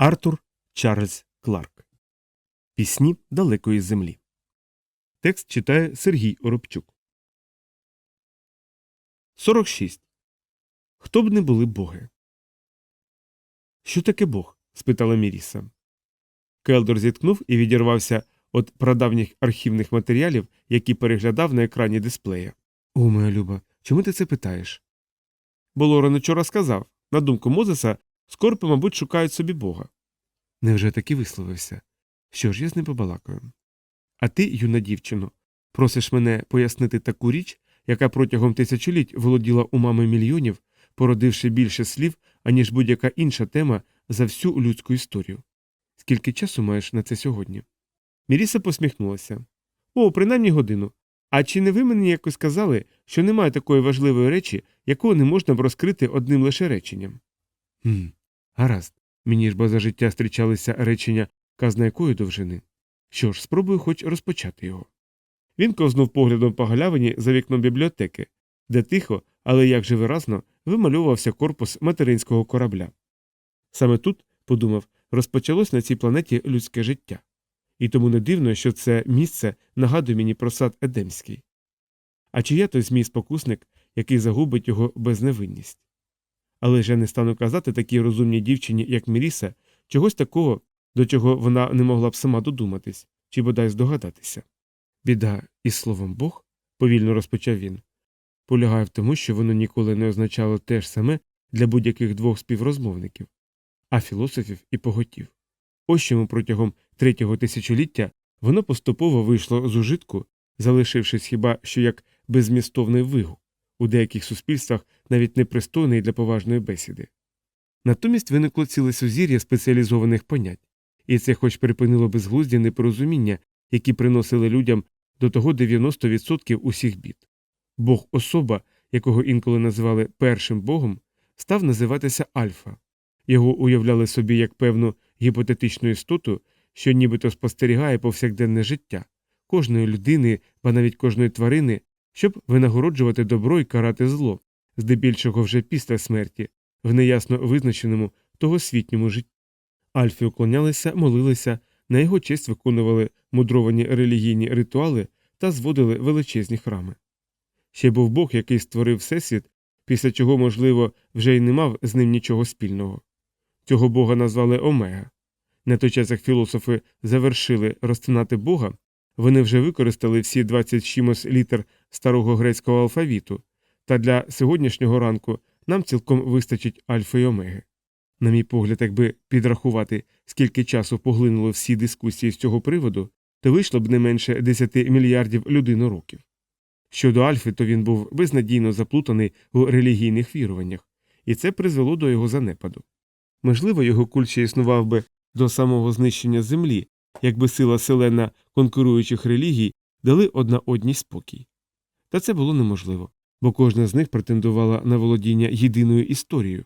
Артур Чарльз Кларк. Пісні далекої землі. Текст читає Сергій Оробчук. 46. Хто б не були боги? Що таке Бог? спитала Міріса. Келдор зіткнув і відірвався від прадавніх архівних матеріалів, які переглядав на екрані дисплея. О, моя люба, чому ти це питаєш? Бо Лорен вчора сказав на думку Мозеса, скорпи, мабуть, шукають собі Бога. Невже таки висловився? Що ж, я з ним побалакаю. А ти, юна дівчино, просиш мене пояснити таку річ, яка протягом тисячоліть володіла умами мільйонів, породивши більше слів, аніж будь-яка інша тема за всю людську історію. Скільки часу маєш на це сьогодні? Міріса посміхнулася. О, принаймні годину. А чи не ви мені якось казали, що немає такої важливої речі, яку не можна б розкрити одним лише реченням? Хм, гаразд. Мені ж бо за життя зустрічалися речення казна якої довжини. Що ж, спробую хоч розпочати його. Він ковзнув поглядом по галявині за вікном бібліотеки, де тихо, але як же виразно, вимальовувався корпус материнського корабля. Саме тут, подумав, розпочалось на цій планеті людське життя. І тому не дивно, що це місце нагадує мені про сад Едемський. А чи я той змій спокусник, який загубить його безневинність? Але ж я не стану казати такій розумній дівчині, як Міріса, чогось такого, до чого вона не могла б сама додуматись чи бодай здогадатися. Біда із словом Бог, повільно розпочав він, полягає в тому, що воно ніколи не означало те ж саме для будь-яких двох співрозмовників, а філософів і поготів. Ось чому протягом третього тисячоліття воно поступово вийшло з ужитку, залишившись хіба що як безмістовний вигук, у деяких суспільствах навіть непристойний для поважної бесіди. Натомість виникло ціле сузір'я спеціалізованих понять, і це хоч припинило безглузді непорозуміння, які приносили людям до того 90% усіх бід. Бог особа, якого інколи називали першим богом, став називатися Альфа. Його уявляли собі як певну гіпотетичну істоту, що нібито спостерігає повсякденне життя кожної людини, ба навіть кожної тварини, щоб винагороджувати добро і карати зло, здебільшого вже після смерті, в неясно визначеному тогосвітньому житті. Альфі уклонялися, молилися, на його честь виконували мудровані релігійні ритуали та зводили величезні храми. Ще був Бог, який створив Всесвіт, після чого, можливо, вже й не мав з ним нічого спільного. Цього бога назвали Омега. На той час, як філософи завершили розтинати Бога, вони вже використали всі 20 чимось літер старого грецького алфавіту, та для сьогоднішнього ранку нам цілком вистачить альфа й омеги. На мій погляд, якби підрахувати, скільки часу поглинули всі дискусії з цього приводу, то вийшло б не менше 10 мільярдів людинороків. Щодо Альфи, то він був безнадійно заплутаний у релігійних віруваннях, і це призвело до його занепаду. Можливо, його культ ще існував би до самого знищення землі, якби сила селена конкуруючих релігій дали одна одній спокій. Та це було неможливо, бо кожна з них претендувала на володіння єдиною історією,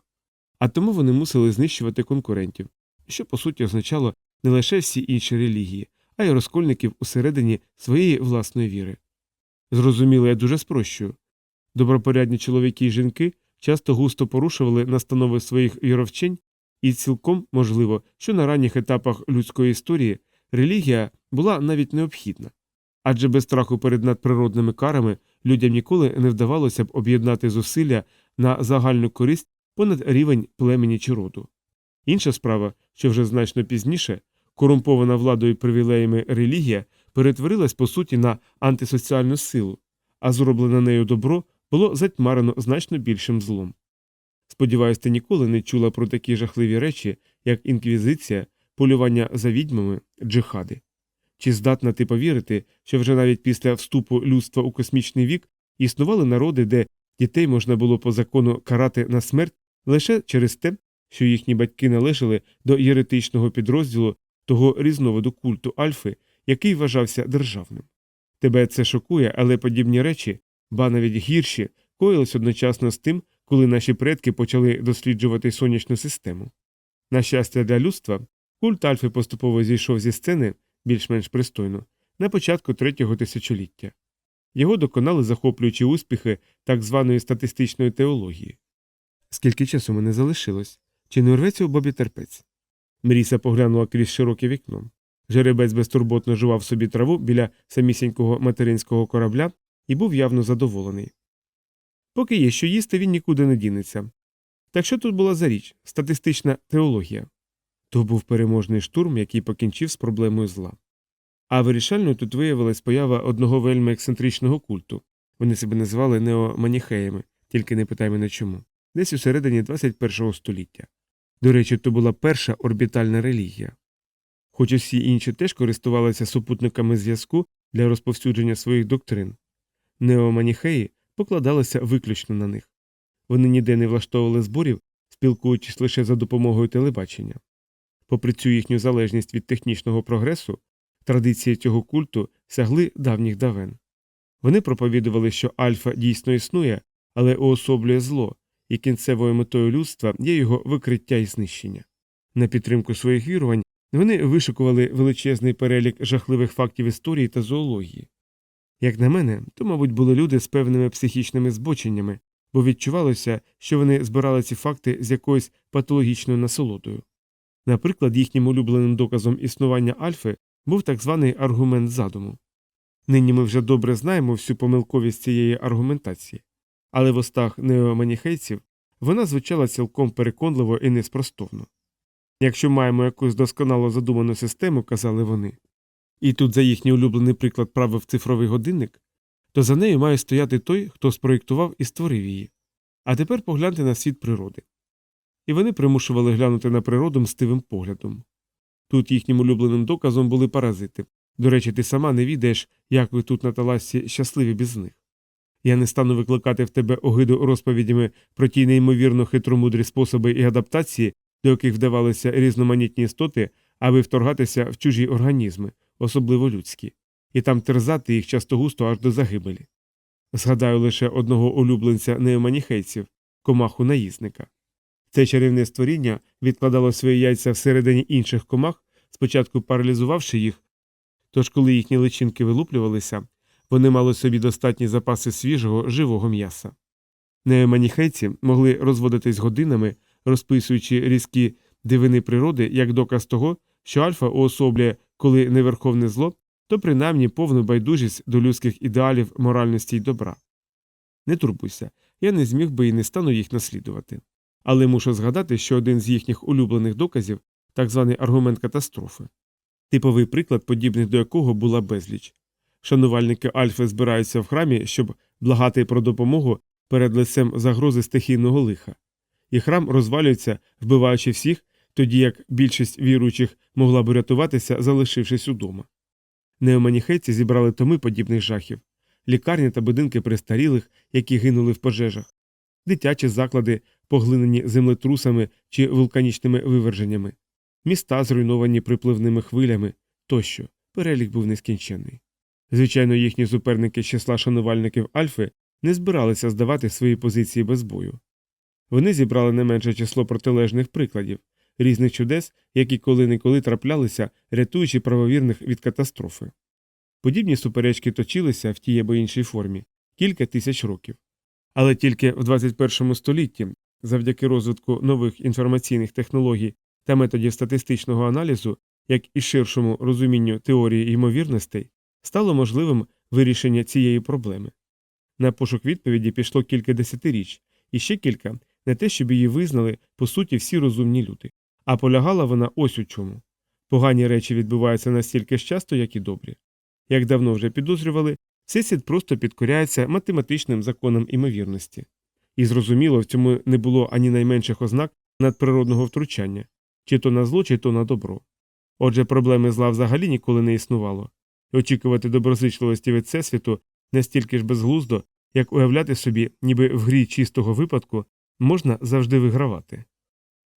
а тому вони мусили знищувати конкурентів, що по суті означало не лише всі інші релігії, а й розкольників усередині своєї власної віри. Зрозуміло, я дуже спрощую. Добропорядні чоловіки і жінки часто густо порушували настанови своїх віровчень, і цілком можливо, що на ранніх етапах людської історії релігія була навіть необхідна. Адже без страху перед надприродними карами людям ніколи не вдавалося б об'єднати зусилля на загальну користь понад рівень племені чи роду. Інша справа, що вже значно пізніше, корумпована владою привілеями релігія перетворилась по суті на антисоціальну силу, а зроблене нею добро було затьмарено значно більшим злом. Сподіваюсь, ти ніколи не чула про такі жахливі речі, як інквізиція, полювання за відьмами, джихади. Чи здатна ти повірити, що вже навіть після вступу людства у космічний вік існували народи, де дітей можна було по закону карати на смерть лише через те, що їхні батьки належали до єретичного підрозділу того різновиду культу Альфи, який вважався державним. Тебе це шокує, але подібні речі, ба навіть гірші, коїлись одночасно з тим, коли наші предки почали досліджувати сонячну систему. На щастя, для людства, культ Альфи поступово зійшов зі сцени більш-менш пристойно на початку третього тисячоліття. Його доконали захоплюючі успіхи так званої статистичної теології. Скільки часу мене залишилось? Чи не урветься у Бобі терпець? Мріса поглянула крізь широке вікно. Жеребець безтурботно жував собі траву біля самісінького материнського корабля і був явно задоволений. Поки є що їсти, він нікуди не дінеться. Так що тут була за річ статистична теологія? То був переможний штурм, який покінчив з проблемою зла. А вирішальною тут виявилась поява одного вельми ексцентричного культу. Вони себе називали неоманіхеями, тільки не питай мене чому, десь у середині 21 століття. До речі, то була перша орбітальна релігія. Хоч усі інші теж користувалися супутниками зв'язку для розповсюдження своїх доктрин. Неоманіхеї покладалися виключно на них. Вони ніде не влаштовували зборів, спілкуючись лише за допомогою телебачення. Попри цю їхню залежність від технічного прогресу, традиції цього культу сягли давніх давен. Вони проповідували, що альфа дійсно існує, але уособлює зло, і кінцевою метою людства є його викриття і знищення. На підтримку своїх вірувань вони вишикували величезний перелік жахливих фактів історії та зоології. Як на мене, то, мабуть, були люди з певними психічними збоченнями, бо відчувалося, що вони збирали ці факти з якоюсь патологічною насолодою. Наприклад, їхнім улюбленим доказом існування альфи був так званий аргумент задуму. Нині ми вже добре знаємо всю помилковість цієї аргументації, але в устах неоманіхейців вона звучала цілком переконливо і неспростовно. Якщо маємо якусь досконало задуману систему, казали вони, і тут за їхній улюблений приклад правив цифровий годинник, то за нею має стояти той, хто спроєктував і створив її. А тепер погляньте на світ природи. І вони примушували глянути на природу мстивим поглядом. Тут їхнім улюбленим доказом були паразити. До речі, ти сама не відаєш, як ви тут на таласі щасливі без них. Я не стану викликати в тебе огиду розповідями про ті неймовірно хитромудрі способи і адаптації, до яких вдавалися різноманітні істоти, аби вторгатися в чужі організми, особливо людські, і там терзати їх часто густо аж до загибелі. Згадаю лише одного улюбленця неоманіхейців комаху наїзника. Це чарівне створіння відкладало свої яйця всередині інших комах, спочатку паралізувавши їх, тож, коли їхні личинки вилуплювалися, вони мали собі достатні запаси свіжого живого м'яса. Неоманіхейці могли розводитись годинами, розписуючи різкі дивини природи як доказ того, що альфа уособлює, коли не верховне зло, то принаймні повну байдужість до людських ідеалів моральності й добра. Не турбуйся, я не зміг би і не стану їх наслідувати. Але мушу згадати, що один з їхніх улюблених доказів так званий аргумент катастрофи, типовий приклад, подібний до якого була безліч. Шанувальники Альфи збираються в храмі, щоб благати про допомогу перед лицем загрози стихійного лиха, і храм розвалюється, вбиваючи всіх, тоді як більшість віруючих могла б рятуватися, залишившись удома. Неоманіхейці зібрали томи подібних жахів, лікарні та будинки престарілих, які гинули в пожежах, дитячі заклади, поглинені землетрусами чи вулканічними виверженнями, міста, зруйновані припливними хвилями тощо, перелік був нескінченний. Звичайно, їхні суперники з числа шанувальників Альфи не збиралися здавати свої позиції без бою. Вони зібрали не менше число протилежних прикладів, різних чудес, які коли-неколи траплялися, рятуючи правовірних від катастрофи. Подібні суперечки точилися в тій або іншій формі кілька тисяч років. Але тільки в 21 столітті, завдяки розвитку нових інформаційних технологій та методів статистичного аналізу, як і ширшому розумінню теорії ймовірностей, стало можливим вирішення цієї проблеми. На пошук відповіді пішло кілька десятиріч, і ще кілька не те, щоб її визнали по суті всі розумні люди. А полягала вона ось у чому. Погані речі відбуваються настільки ж часто, як і добрі. Як давно вже підозрювали, всесвіт просто підкоряється математичним законам імовірності. І зрозуміло, в цьому не було ані найменших ознак надприродного втручання чи то на зло, чи то на добро. Отже, проблеми зла взагалі ніколи не існувало, очікувати доброзичливості від всесвіту настільки ж безглуздо, як уявляти собі, ніби в грі чистого випадку можна завжди вигравати.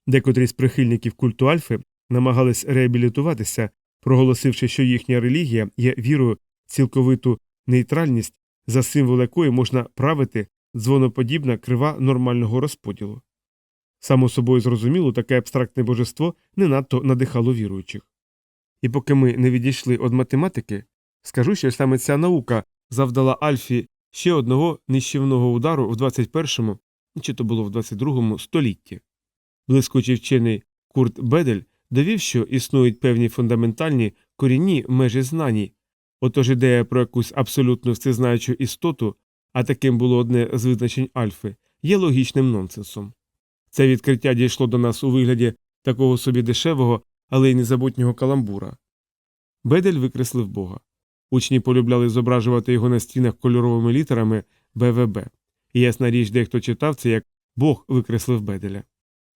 Декотрі з прихильників культу Альфи намагались реабілітуватися, проголосивши, що їхня релігія є вірою цілковиту нейтральність, за символ якої можна правити дзвоноподібна крива нормального розподілу. Само собою зрозуміло, таке абстрактне божество не надто надихало віруючих. І поки ми не відійшли від математики, скажу, що саме ця наука завдала Альфі ще одного нищівного удару в 21-му, чи то було в 22-му столітті. Блискучий вчений Курт Бедель довів, що існують певні фундаментальні корінні межі знань, отож ідея про якусь абсолютно всезнаючу істоту, а таким було одне з визначень Альфи, є логічним нонсенсом. Це відкриття дійшло до нас у вигляді такого собі дешевого, але й незабутнього каламбура. Бедель викреслив Бога. Учні полюбляли зображувати його на стінах кольоровими літерами БВБ. Ясна річ, дехто читав це як Бог викреслив Беделя.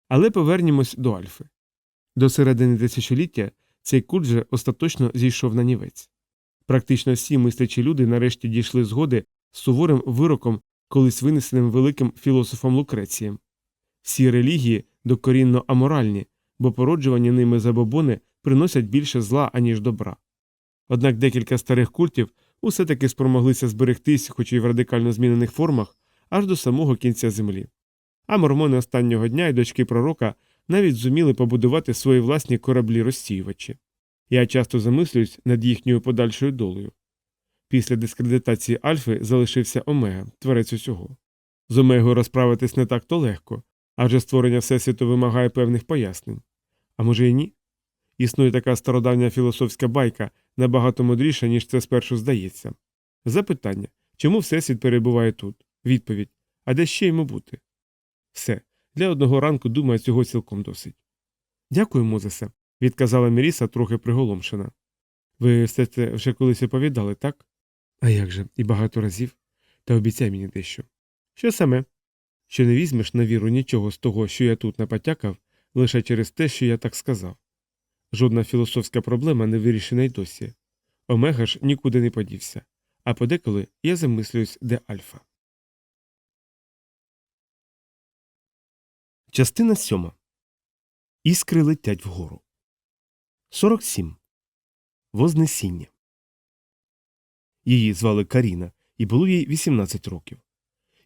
Але повернімось до Альфи. До середини тисячоліття цей культ же остаточно зійшов на нівець. Практично всі мислячі люди нарешті дійшли згоди суворим вироком, колись винесеним великим філософом Лукрецієм. Всі релігії докорінно аморальні, бо породжувані ними забобони приносять більше зла, аніж добра. Однак декілька старих культів усе таки спромоглися зберегтись, хоч і в радикально змінених формах, аж до самого кінця землі. А мормони останнього дня і дочки пророка навіть зуміли побудувати свої власні кораблі розсіювачі. Я часто замислююсь над їхньою подальшою долею. Після дискредитації Альфи залишився Омега, творець усього. З Омегою розправитись не так то легко, адже створення Всесвіту вимагає певних пояснень. А може і ні? Існує така стародавня філософська байка, набагато мудріша, ніж це спершу здається. Запитання чому Всесвіт перебуває тут? Відповідь А де ще йому бути? Все. Для одного ранку, думаю, цього цілком досить. Дякую, Мозесе, відказала Міріса, трохи приголомшена. Ви все це вже колись оповідали, так? А як же, і багато разів. Та обіцяй мені дещо. Що саме? Що не візьмеш на віру нічого з того, що я тут напотякав, лише через те, що я так сказав. Жодна філософська проблема не вирішена й досі. Омега ж нікуди не подівся, а подеколи я замислююсь, де альфа. Частина сьома. Іскри летять вгору. 47. Вознесіння. Її звали Каріна, і було їй 18 років.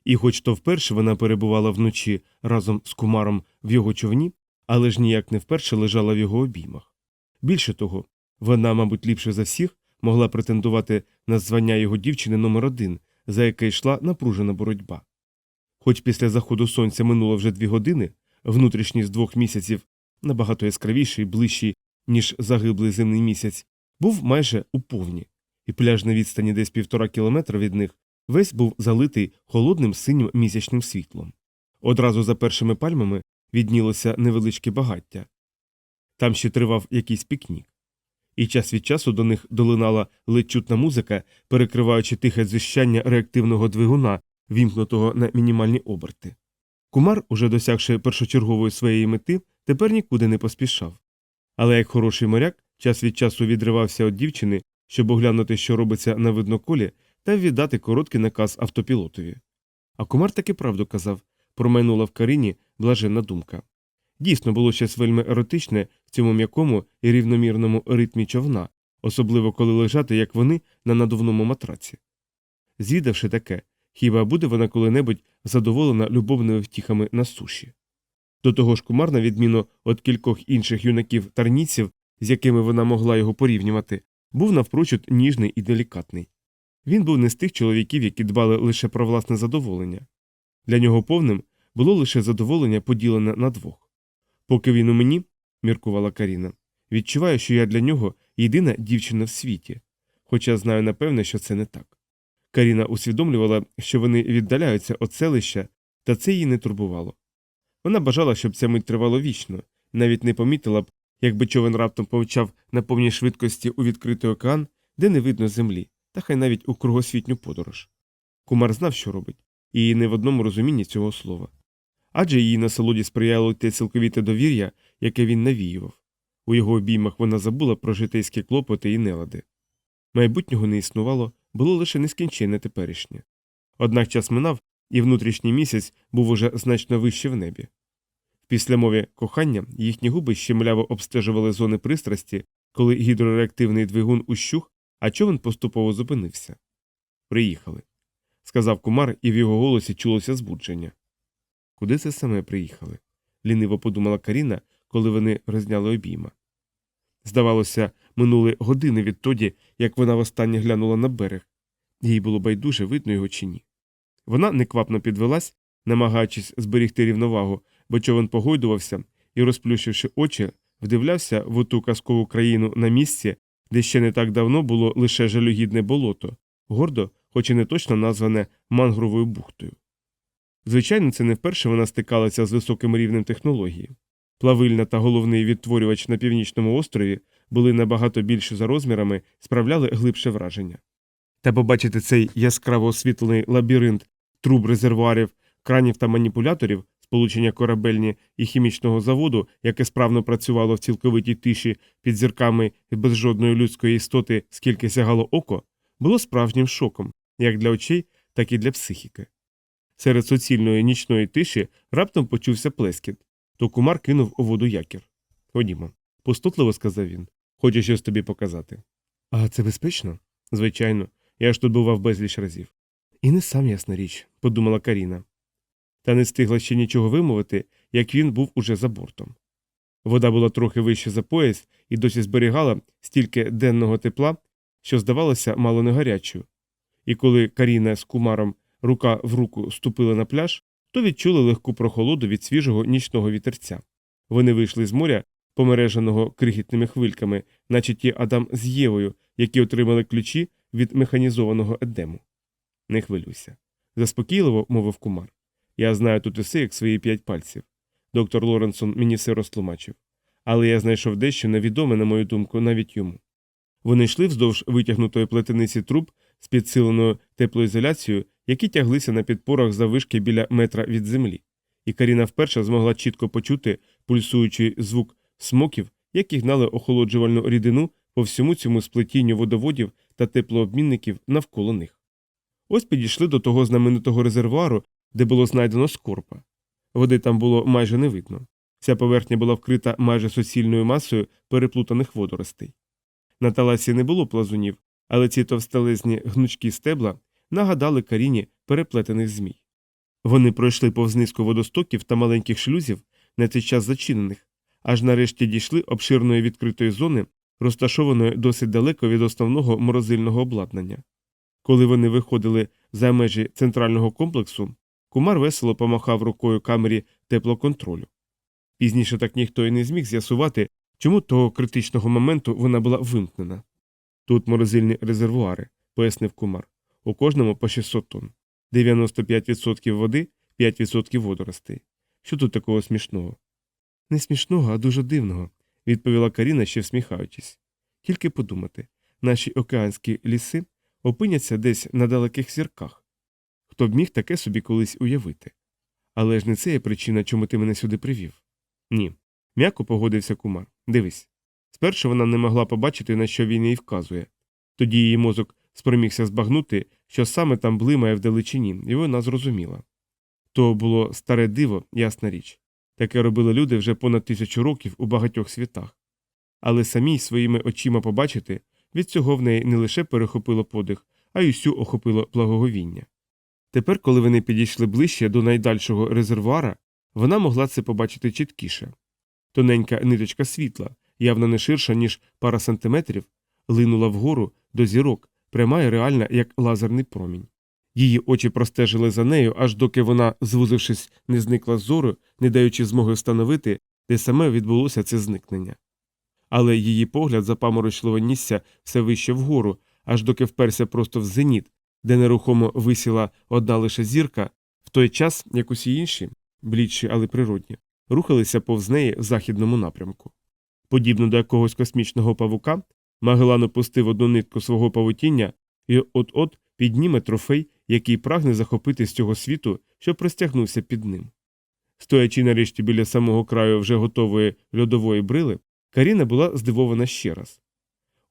І хоч то вперше вона перебувала вночі разом з кумаром в його човні, але ж ніяк не вперше лежала в його обіймах. Більше того, вона, мабуть, ліпше за всіх могла претендувати на звання його дівчини номер один, за яке йшла напружена боротьба. Хоч після заходу сонця минуло вже дві години, внутрішній з двох місяців, набагато яскравіший, ближчий, ніж загиблий земний місяць, був майже у повні, і пляж на відстані десь півтора кілометра від них весь був залитий холодним синім місячним світлом. Одразу за першими пальмами віднілося невеличке багаття. Там ще тривав якийсь пікнік. І час від часу до них долинала ледь чутна музика, перекриваючи тихе зіщання реактивного двигуна, вімкнутого на мінімальні оберти. Кумар, уже досягши першочергової своєї мети, тепер нікуди не поспішав. Але як хороший моряк, час від часу відривався від дівчини, щоб оглянути, що робиться на видноколі, та віддати короткий наказ автопілотові. А кумар таки правду казав промайнула в Карині блаженна думка. Дійсно було щось вельми еротичне в цьому м'якому і рівномірному ритмі човна, особливо коли лежати, як вони, на надувному матраці. Звідавши таке, хіба буде вона коли-небудь задоволена любовними втіхами на суші? До того ж кумар, на відміну від кількох інших юнаків тарніців, з якими вона могла його порівнювати, був навпрочуд ніжний і делікатний. Він був не з тих чоловіків, які дбали лише про власне задоволення. Для нього повним було лише задоволення поділене на двох. Поки він у мені, міркувала Каріна, відчуваю, що я для нього єдина дівчина в світі, хоча знаю напевне, що це не так. Каріна усвідомлювала, що вони віддаляються від селища, та це її не турбувало. Вона бажала, щоб ця мить тривало вічно, навіть не помітила б, якби човен раптом повчав на повній швидкості у відкритий океан, де не видно землі, та хай навіть у кругосвітню подорож. Кумар знав, що робить, і не в одному розумінні цього слова. Адже її насолоді сприяло те цілковіте довір'я, яке він навіював. У його обіймах вона забула про житейські клопоти і нелади. Майбутнього не існувало, було лише нескінченне теперішнє. Однак час минав, і внутрішній місяць був уже значно вище в небі. В післямові кохання їхні губи щемляво обстежували зони пристрасті, коли гідрореактивний двигун ущух, а човен поступово зупинився. Приїхали, сказав кумар, і в його голосі чулося збудження. Куди це саме приїхали? ліниво подумала Каріна, коли вони розняли обійма. Здавалося, минули години відтоді, як вона востаннє глянула на берег, їй було байдуже видно його чи ні. Вона неквапно підвелась, намагаючись зберігти рівновагу, бо човен погойдувався і, розплющивши очі, вдивлявся в оту казкову країну на місці, де ще не так давно було лише жалюгідне болото, гордо, хоч і не точно назване мангровою бухтою. Звичайно, це не вперше вона стикалася з високим рівнем технології. Плавильна та головний відтворювач на північному острові були набагато більші за розмірами, справляли глибше враження. Та побачити цей яскраво освітлений лабіринт труб резервуарів, кранів та маніпуляторів, сполучення корабельні і хімічного заводу, яке справно працювало в цілковитій тиші під зірками і без жодної людської істоти, скільки сягало око, було справжнім шоком, як для очей, так і для психіки. Серед суцільної нічної тиші раптом почувся плескіт, то кумар кинув у воду якір. Ходімо, пустотливо сказав він. Хочу щось тобі показати. А це безпечно? Звичайно, я ж тут бував безліч разів. І не сам ясна річ, подумала Каріна. Та не встигла ще нічого вимовити, як він був уже за бортом. Вода була трохи вище за пояс і досі зберігала стільки денного тепла, що здавалося мало не гарячою. І коли Каріна з кумаром рука в руку ступили на пляж, то відчули легку прохолоду від свіжого нічного вітерця. Вони вийшли з моря, помереженого крихітними хвильками, наче ті Адам з Євою, які отримали ключі від механізованого едему. Не хвилюйся. Заспокійливо мовив кумар. Я знаю тут усе, як свої п'ять пальців. Доктор Лоренсон мені все розтлумачив. Але я знайшов дещо невідоме, на мою думку, навіть йому. Вони йшли вздовж витягнутої плетениці труб з підсиленою теплоізоляцією, які тяглися на підпорах завишки біля метра від землі, і Каріна вперше змогла чітко почути пульсуючий звук смоків, які гнали охолоджувальну рідину по всьому цьому сплетінню водоводів та теплообмінників навколо них. Ось підійшли до того знаменитого резервуару, де було знайдено скорпа. Води там було майже не видно. Вся поверхня була вкрита майже суцільною масою переплутаних водоростей. На таласі не було плазунів, але ці товстелезні гнучкі стебла нагадали Каріні переплетених змій. Вони пройшли повз низку водостоків та маленьких шлюзів, на цей час зачинених, аж нарешті дійшли обширної відкритої зони, розташованої досить далеко від основного морозильного обладнання. Коли вони виходили за межі центрального комплексу, кумар весело помахав рукою камері теплоконтролю. Пізніше так ніхто і не зміг з'ясувати, чому того критичного моменту вона була вимкнена. Тут морозильні резервуари, пояснив кумар, у кожному по 600 тонн. 95% води, 5% водоростей. Що тут такого смішного? Не смішного, а дуже дивного, відповіла Каріна, ще всміхаючись. Тільки подумати, наші океанські ліси опиняться десь на далеких зірках. Хто б міг таке собі колись уявити? Але ж не це є причина, чому ти мене сюди привів. Ні. М'яко погодився кумар. Дивись. Спершу вона не могла побачити, на що він їй вказує. Тоді її мозок спромігся збагнути, що саме там блимає вдалечині, і вона зрозуміла. То було старе диво, ясна річ. Таке робили люди вже понад тисячу років у багатьох світах. Але самій своїми очима побачити від цього в неї не лише перехопило подих, а й усю охопило благоговіння. Тепер, коли вони підійшли ближче до найдальшого резервуара, вона могла це побачити чіткіше. Тоненька ниточка світла, явно не ширша, ніж пара сантиметрів, линула вгору до зірок, пряма і реальна, як лазерний промінь. Її очі простежили за нею, аж доки вона, звузившись, не зникла з зору, не даючи змоги встановити, де саме відбулося це зникнення. Але її погляд запаморочливо нісся все вище вгору, аж доки вперся просто в зеніт, де нерухомо висіла одна лише зірка, в той час, як усі інші, блідші, але природні, рухалися повз неї в західному напрямку. Подібно до якогось космічного павука, Магелан опустив одну нитку свого павутіння і от-от підніме трофей, який прагне захопити з цього світу, що простягнувся під ним. Стоячи нарешті біля самого краю вже готової льодової брили, Каріна була здивована ще раз.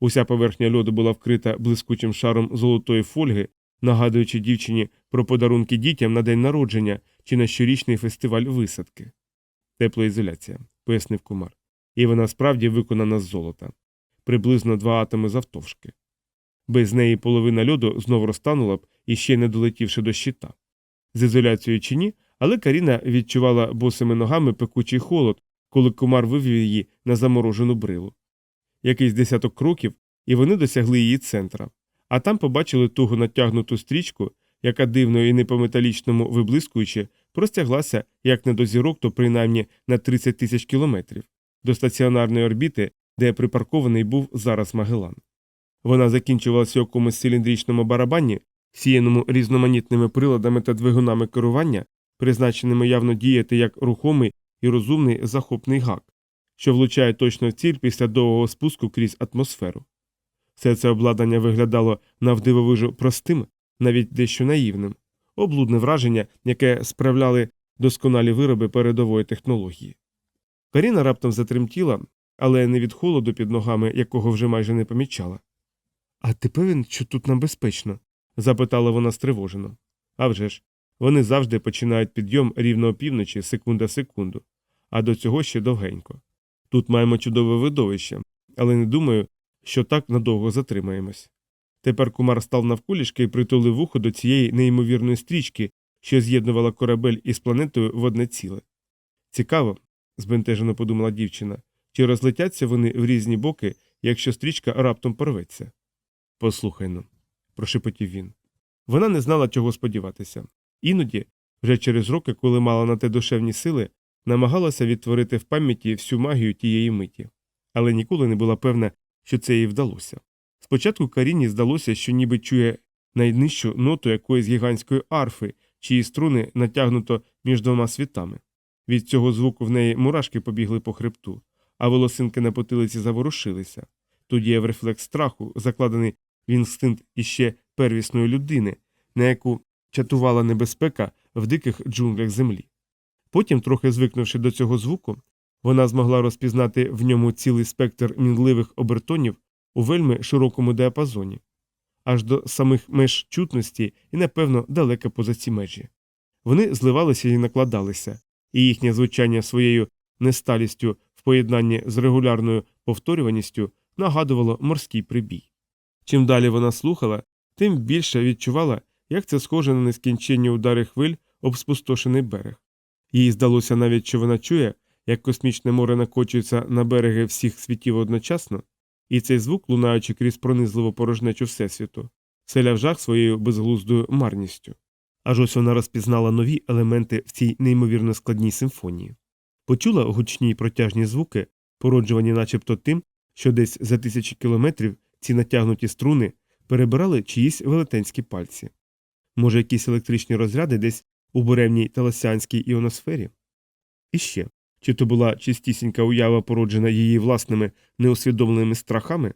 Уся поверхня льоду була вкрита блискучим шаром золотої фольги, нагадуючи дівчині про подарунки дітям на день народження чи на щорічний фестиваль висадки. Теплоізоляція, пояснив кумар. І вона справді виконана з золота приблизно два атоми завтовшки. Без неї половина льоду знову розтанула б, іще не долетівши до щита. З ізоляцією чи ні, але Каріна відчувала босими ногами пекучий холод, коли кумар вивів її на заморожену брилу. Якийсь десяток кроків, і вони досягли її центра, а там побачили туго натягнуту стрічку, яка дивно і не по металічному виблискуючи, простяглася як не до зірок, то принаймні на 30 тисяч кілометрів, до стаціонарної орбіти, де припаркований був зараз Магелан. Вона закінчувалася у якомусь циліндричному барабані, сіяному різноманітними приладами та двигунами керування, призначеними явно діяти як рухомий і розумний захопний гак, що влучає точно в ціль після довгого спуску крізь атмосферу. Все це обладнання виглядало навдивовижу простим, навіть дещо наївним, облудне враження, яке справляли досконалі вироби передової технології. Каріна раптом затремтіла, але не від холоду під ногами, якого вже майже не помічала. А ти певен, що тут нам безпечно? запитала вона стривожено. «А вже ж, вони завжди починають підйом рівно опівночі, секунда секунду, а до цього ще довгенько. Тут маємо чудове видовище, але не думаю, що так надовго затримаємось. Тепер кумар став навколішки і притулив вухо до цієї неймовірної стрічки, що з'єднувала корабель із планетою в одне ціле. Цікаво, збентежено подумала дівчина, чи розлетяться вони в різні боки, якщо стрічка раптом порветься. Послухай ну, прошепотів він. Вона не знала, чого сподіватися. Іноді, вже через роки, коли мала на те душевні сили, намагалася відтворити в пам'яті всю магію тієї миті, але ніколи не була певна, що це їй вдалося. Спочатку Каріні здалося, що ніби чує найнижчу ноту якоїсь гігантської арфи, чиї струни натягнуто між двома світами. Від цього звуку в неї мурашки побігли по хребту, а волосинки на потилиці заворушилися. Тут діяв рефлекс страху, закладений в інстинкт іще первісної людини, на яку чатувала небезпека в диких джунглях землі. Потім, трохи звикнувши до цього звуку, вона змогла розпізнати в ньому цілий спектр мінливих обертонів у вельми широкому діапазоні, аж до самих меж чутності і, напевно, далеко поза ці межі. Вони зливалися і накладалися, і їхнє звучання своєю несталістю в поєднанні з регулярною повторюваністю нагадувало морський прибій. Чим далі вона слухала, тим більше відчувала, як це схоже на нескінченні удари хвиль об спустошений берег. Їй здалося навіть, що вона чує, як космічне море накочується на береги всіх світів одночасно, і цей звук, лунаючи крізь пронизливу порожнечу Всесвіту, селяв жах своєю безглуздою марністю. Аж ось вона розпізнала нові елементи в цій неймовірно складній симфонії. Почула гучні й протяжні звуки, породжувані начебто тим, що десь за тисячі кілометрів ці натягнуті струни перебирали чиїсь велетенські пальці. Може, якісь електричні розряди десь у буремній таласянській іоносфері? І ще, чи то була чистісінька уява, породжена її власними неусвідомленими страхами,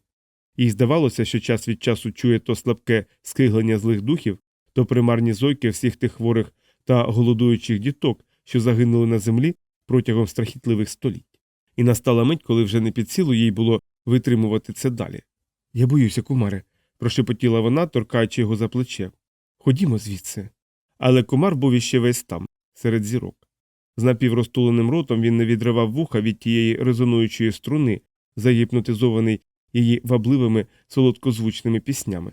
їй здавалося, що час від часу чує то слабке скиглення злих духів, то примарні зойки всіх тих хворих та голодуючих діток, що загинули на землі протягом страхітливих століть. І настала мить, коли вже не під силу їй було витримувати це далі. Я боюся, кумаре, прошепотіла вона, торкаючи його за плече. Ходімо звідси. Але кумар був іще весь там, серед зірок. З напіврозтуленим ротом він не відривав вуха від тієї резонуючої струни, загіпнотизований її вабливими солодкозвучними піснями.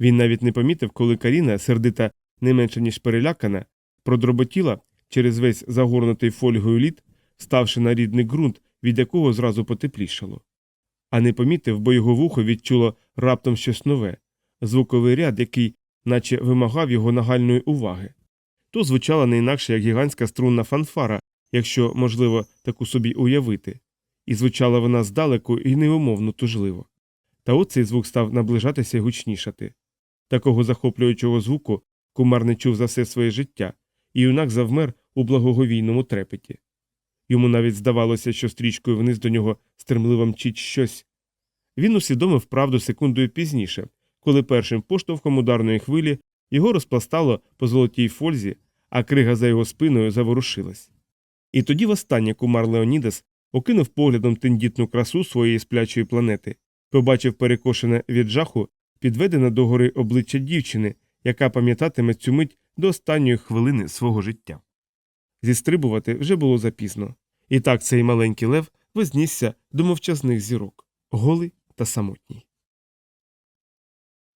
Він навіть не помітив, коли Каріна, сердита не менше ніж перелякана, продроботіла через весь загорнутий фольгою лід, ставши на рідний ґрунт, від якого зразу потеплішало. А не помітив, бо його вухо відчуло раптом щось нове звуковий ряд, який наче вимагав його нагальної уваги. То звучала не інакше як гігантська струнна фанфара, якщо можливо таку собі уявити, і звучала вона здалеку і невимовно тужливо. Та от цей звук став наближатися і гучнішати. Такого захоплюючого звуку кумар не чув за все своє життя, і юнак завмер у благоговійному трепеті. Йому навіть здавалося, що стрічкою вниз до нього стремливо мчить щось. Він усвідомив правду секундою пізніше, коли першим поштовхом ударної хвилі його розпластало по золотій фользі, а крига за його спиною заворушилась. І тоді востаннє кумар Леонідес окинув поглядом тендітну красу своєї сплячої планети, побачив перекошене від жаху, підведене до гори обличчя дівчини, яка пам'ятатиме цю мить до останньої хвилини свого життя. Зістрибувати вже було запізно. І так цей маленький лев вознісся до мовчазних зірок, голий та самотній.